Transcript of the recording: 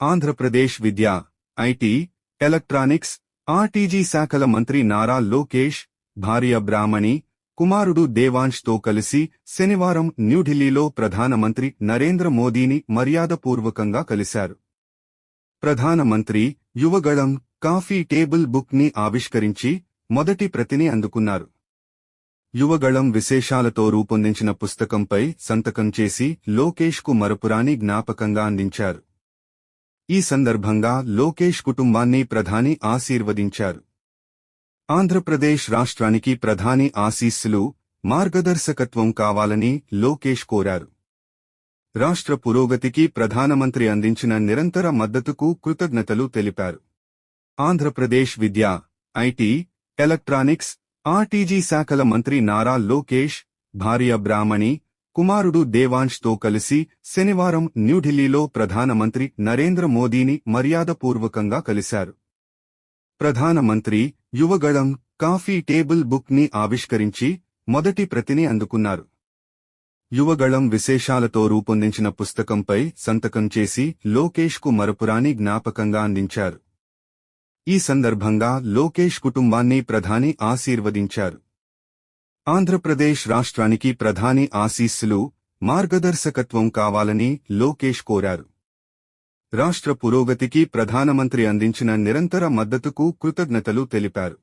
ఆంధ్రప్రదేశ్ విద్యా IT electronics RTG శాఖల మంత్రి నారా లోకేష్ భార్య బ్రాహ్మణి కుమారుడు దేవాంష్తో కలిసి శనివారం న్యూఢిల్లీలో ప్రధానమంత్రి నరేంద్ర మోదీని మర్యాదపూర్వకంగా కలిశారు. ప్రధానమంత్రి యువగళం కాఫీ టేబుల్ బుక్ని ఆవిష్కరించి మొదటి ప్రతిని అందుకున్నారు. యువగళం విశేషాలతో రూపొందించిన పుస్తకంపై సంతకం చేసి లోకేష్కు మరపురాని జ్ఞాపకంగా అందించారు. ఈ సందర్భంగా లోకేష్ కుటుంబాన్ని ప్రధాని ఆశీర్వదించారు. ఆంధ్రప్రదేశ్ రాష్ట్రానికి ప్రధాని ఆశీస్సులు మార్గదర్శకత్వం కావాలని లోకేష్ కోరారు. రాష్ట్ర పురోగతికి ప్రధానమంత్రి అందించిన నిరంతర మద్దతుకు కృతజ్ఞతలు తెలిపారు. ఆంధ్రప్రదేశ్ విద్య ఐటీ ఎలక్ట్రానిక్స్ ఆర్టీజీ శాఖల మంత్రి నారా లోకేష్ భార్య బ్రాహ్మణి కుమారుడు దేవాంష్తో కలిసి శనివారం న్యూఢిల్లీలో ప్రధానమంత్రి నరేంద్ర మోదీని మర్యాదపూర్వకంగా కలిశారు. ప్రధానమంత్రి యువగళం కాఫీ టేబుల్ బుక్ని ఆవిష్కరించి మొదటి ప్రతిని అందుకున్నారు. యువగళం విశేషాలతో రూపొందించిన పుస్తకంపై సంతకం చేసి లోకేష్కు మరపురాని జ్ఞాపకంగా అందించారు. ఈ సందర్భంగా లోకేష్ కుటుంబాన్ని ప్రధాని ఆశీర్వదించారు. ఆంధ్రప్రదేశ్ రాష్ట్రానికి ప్రధాని ఆశీస్సులు మార్గదర్శకత్వం కావాలని లోకేష్ కోరారు. రాష్ట్ర పురోగతికి ప్రధానమంత్రి అందించిన నిరంతర మద్దతుకు కృతజ్ఞతలు తెలిపారు.